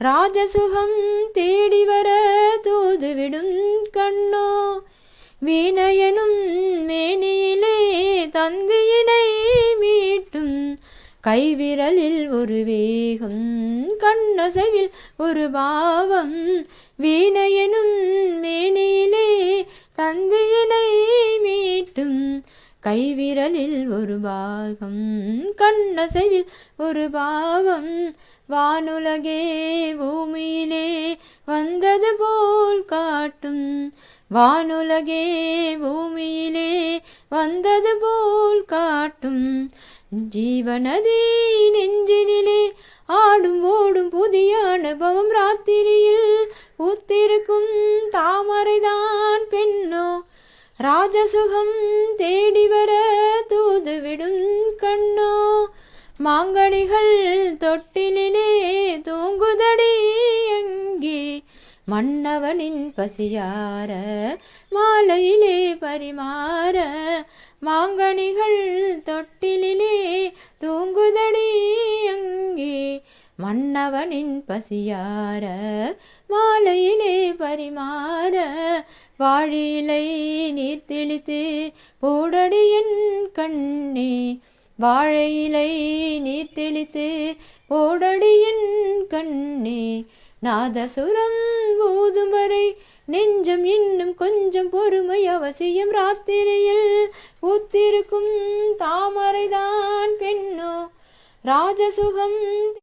ராஜசுகம் தேடி வர தூதுவிடும் கண்ணோ வீணையனும் மேனியிலே தந்தியினை மீட்டும் கைவிரலில் ஒரு வேகம் கண்ணசைவில் ஒரு பாவம் வீணையனும் மேனியிலே தந்தியினை கைவிரலில் ஒரு பாகம் கண்ணசைவில் ஒரு பாவம் வானுலகே பூமியிலே வந்தது போல் காட்டும். வானுலகே பூமியிலே வந்தது போல் காட்டும். ஜீவனதி ராஜசுகம் தேடி வர தூதுவிடும் கண்ணோ. மாங்கனிகள் தொட்டிலே தூங்குதடி எங்கே மன்னவனின் பசியார மாலையிலே பரிமாற மாங்கனிகள் தொட்டிலே மன்னவனின் பசியார மாலையிலே பரிமாற வாழிலை நீர் தெளித்து போடடியின் கண்ணே வாழையிலை நீர் தெளித்து போடடியின் கண்ணே. நாதசுரம் ஊதும் வரை நெஞ்சம் இன்னும் கொஞ்சம் பொறுமை அவசியம் ராத்திரியில் பூத்திருக்கும் தாமரைதான் பெண்ணோ. ராஜசுகம்